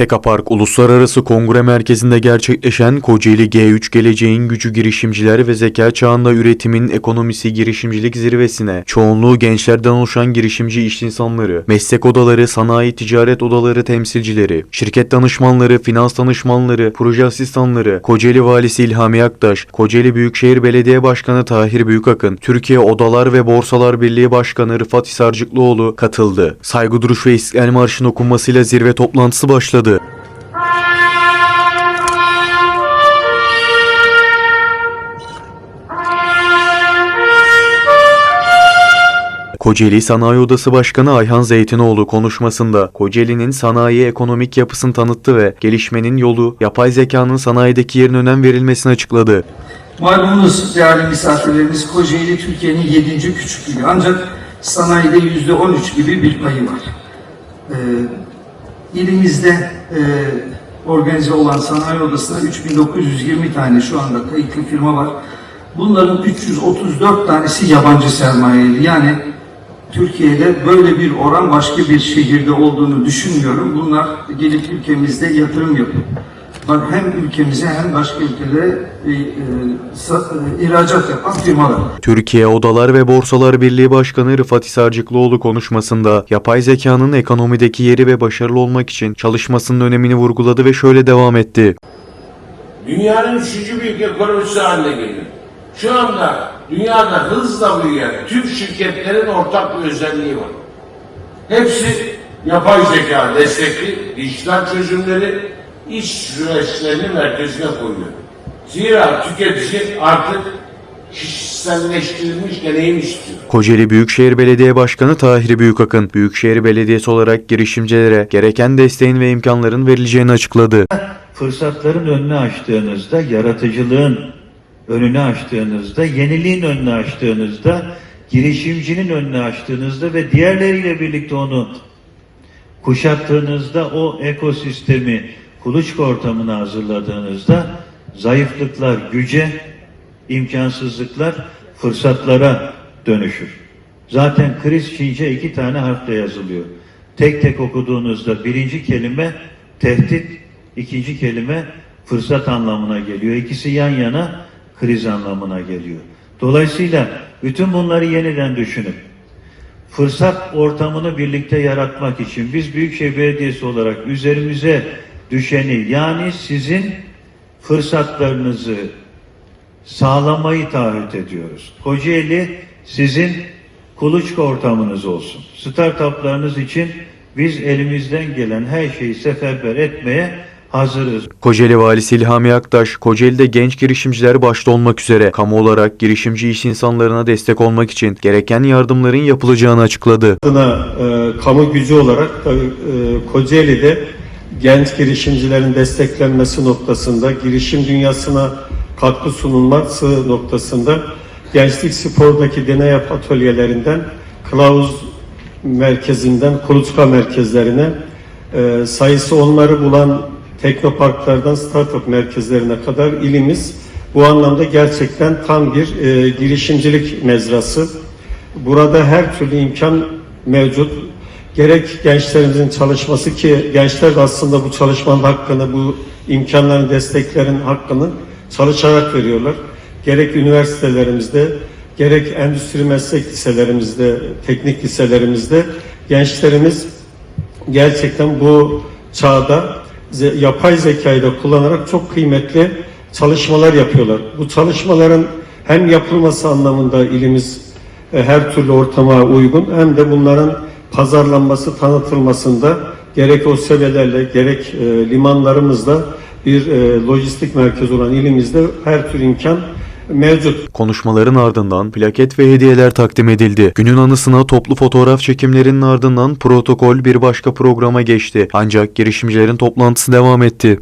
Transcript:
Seka Park Uluslararası Kongre Merkezi'nde gerçekleşen Kocaeli G3 Geleceğin Gücü Girişimciler ve Zeka Çağında Üretimin Ekonomisi Girişimcilik Zirvesi'ne çoğunluğu gençlerden oluşan girişimci iş insanları, meslek odaları, sanayi ticaret odaları temsilcileri, şirket danışmanları, finans danışmanları, proje asistanları, Kocaeli Valisi İlhami Aktaş, Kocaeli Büyükşehir Belediye Başkanı Tahir Büyükakın, Türkiye Odalar ve Borsalar Birliği Başkanı Rıfat Hisarcıklıoğlu katıldı. Saygı duruş ve İstiklal Marşı'nın okunmasıyla zirve toplantısı başladı. Kocaeli Sanayi Odası Başkanı Ayhan Zeytinoğlu konuşmasında Kocaeli'nin sanayi ekonomik yapısını tanıttı ve gelişmenin yolu yapay zekanın sanayideki yerine önem verilmesini açıkladı. Malumunuz değerli misafirlerimiz Kocaeli Türkiye'nin 7. küçük ili ancak sanayide yüzde 13 gibi bir payı var. Ee, ilimizde e, organize olan sanayi odasında 3920 tane şu anda kayıtlı firma var. Bunların 334 tanesi yabancı sermayeli. Yani Türkiye'de böyle bir oran başka bir şehirde olduğunu düşünmüyorum. Bunlar gelip ülkemizde yatırım yapıyor. Bak hem ülkemize hem başka ülkelere e, e, e, ihracat yapan firmalar. Türkiye Odalar ve Borsalar Birliği Başkanı Rıfat Hisarcıklıoğlu konuşmasında yapay zekanın ekonomideki yeri ve başarılı olmak için çalışmasının önemini vurguladı ve şöyle devam etti. Dünyanın üçüncü büyük ekonomisi haline geliyor. Şu anda dünyada hızla büyüyen tüm şirketlerin ortak bir özelliği var. Hepsi yapay zeka destekli dijital çözümleri iş süreçlerinin merkezine koyuyor. Zira tüketici artık kişiselleştirilmiş deneyim istiyor. Kocaeli Büyükşehir Belediye Başkanı Tahir Büyükakın, Büyükşehir Belediyesi olarak girişimcilere gereken desteğin ve imkanların verileceğini açıkladı. fırsatların önünü açtığınızda, yaratıcılığın önünü açtığınızda, yeniliğin önünü açtığınızda, girişimcinin önünü açtığınızda ve diğerleriyle birlikte onu kuşattığınızda o ekosistemi, kuluçka ortamını hazırladığınızda zayıflıklar güce, imkansızlıklar fırsatlara dönüşür. Zaten kriz Çince iki tane harfle yazılıyor. Tek tek okuduğunuzda birinci kelime tehdit, ikinci kelime fırsat anlamına geliyor. İkisi yan yana kriz anlamına geliyor. Dolayısıyla bütün bunları yeniden düşünüp fırsat ortamını birlikte yaratmak için biz Büyükşehir Belediyesi olarak üzerimize düşeni yani sizin fırsatlarınızı sağlamayı taahhüt ediyoruz. Kocaeli sizin kuluçka ortamınız olsun. Startuplarınız için biz elimizden gelen her şeyi seferber etmeye hazırız. Kocaeli Valisi İlhami Aktaş, Kocaeli'de genç girişimciler başta olmak üzere kamu olarak girişimci iş insanlarına destek olmak için gereken yardımların yapılacağını açıkladı. adına e, kamu gücü olarak tabii, e, Kocaeli'de genç girişimcilerin desteklenmesi noktasında, girişim dünyasına katkı sunulması noktasında gençlik spordaki deney yap atölyelerinden kılavuz merkezinden kuluçka merkezlerine e, sayısı onları bulan teknoparklardan startup merkezlerine kadar ilimiz bu anlamda gerçekten tam bir e, girişimcilik mezrası. Burada her türlü imkan mevcut. Gerek gençlerimizin çalışması ki gençler de aslında bu çalışmanın hakkını, bu imkanların, desteklerin hakkını çalışarak veriyorlar. Gerek üniversitelerimizde, gerek endüstri meslek liselerimizde, teknik liselerimizde gençlerimiz gerçekten bu çağda yapay zekayı da kullanarak çok kıymetli çalışmalar yapıyorlar. Bu çalışmaların hem yapılması anlamında ilimiz e, her türlü ortama uygun hem de bunların pazarlanması, tanıtılmasında gerek o sebelerle gerek e, limanlarımızda bir e, lojistik merkezi olan ilimizde her tür imkan mevcut. Konuşmaların ardından plaket ve hediyeler takdim edildi. Günün anısına toplu fotoğraf çekimlerinin ardından protokol bir başka programa geçti. Ancak girişimcilerin toplantısı devam etti.